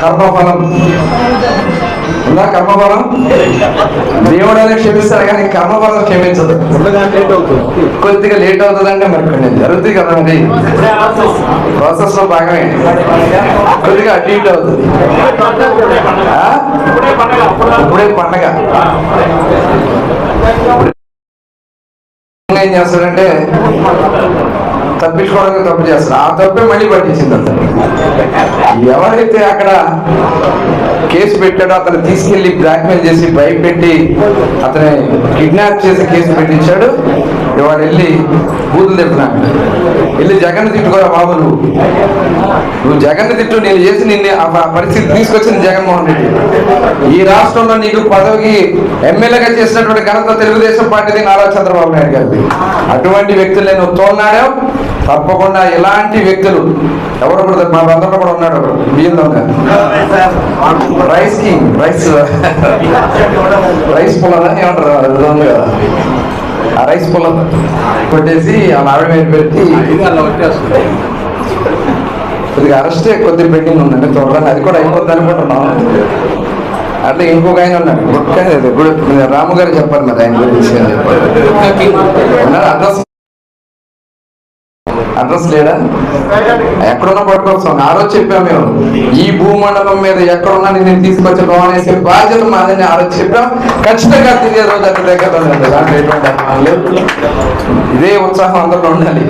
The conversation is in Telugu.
கர்மபலம். ఉందా కర్మఫలం? దేవుడు అనేది క్షమిస్తాడు కానీ కర్మఫలం క్షమించదు. కొద్దిగా లేట్ అవుతుందంటే మరి కొన్ని జరుగుతుంది కదండి. ప్రాసెస్లో భాగమే. కొద్దిగా అటు ఇటు అవుతుంది. ఇప్పుడే పండగ. ఏం చేస్తాడంటే తప్పించుకోవడానికి తప్పు చేస్తారు. ఆ తప్పే మళ్ళీ పట్టించింది అతను ఎవరైతే అక్కడ కేసు పెట్టాడు అతను తీసుకెళ్ళి బ్లాక్మెయిల్ చేసి భయపెట్టి అతని కిడ్నాప్ చేసి కేసు పెట్టించాడు. వాడు వెళ్ళి బూతులు తిడుతున్నాడు వెళ్ళి జగన్ తిట్టుకోరా బాబు నువ్వు. నువ్వు జగన్ తిట్టు నేను చేసి నిన్ను ఆ పరిస్థితి తీసుకొచ్చింది జగన్మోహన్ రెడ్డి. ఈ రాష్ట్రంలో నీకు పదవికి ఎమ్మెల్యేగా చేసినటువంటి ఘనత తెలుగుదేశం పార్టీది నారా చంద్రబాబు నాయుడు గారిది. అటువంటి వ్యక్తులు నేను తోలనాడావు. తప్పకుండా ఇలాంటి వ్యక్తులు ఎవరు కూడా మా బంధంలో కూడా ఉన్నాడు బియ్యంలో రైస్ కింగ్ రైస్. రైస్ పుల్లనా ఏమంటారు అది కదా. ఆ రైస్ పొలం కొట్టేసి ఆ ఆవిడ మీద పెట్టి కొద్దిగా అరెస్టే కొద్దిగా పెండింగ్ ఉందండి చూడడానికి అది కూడా అయిపోద్ది అనుకుంటున్నాం. అట్లా ఇంకొక ఆయన ఉన్నాడు గుడ్ రాము గారు చెప్పారు మరి ఆయన గురించి చెప్పారు. అడ్రస్ అడ్రస్ లేడా ఎక్కడున్నా పట్టుకొస్తాం ఆ రోజు చెప్పాం మేము. ఈ భూమండలం మీద ఎక్కడున్నా నేను తీసుకొచ్చి భవనేసే బాధ్యత మాదని ఆ రోజు చెప్పాం. ఖచ్చితంగా తిరిగే రోజు అక్కడ దగ్గర దాంట్లో ఎటువంటి ఇదే ఉత్సాహం అందరిలో ఉండాలి.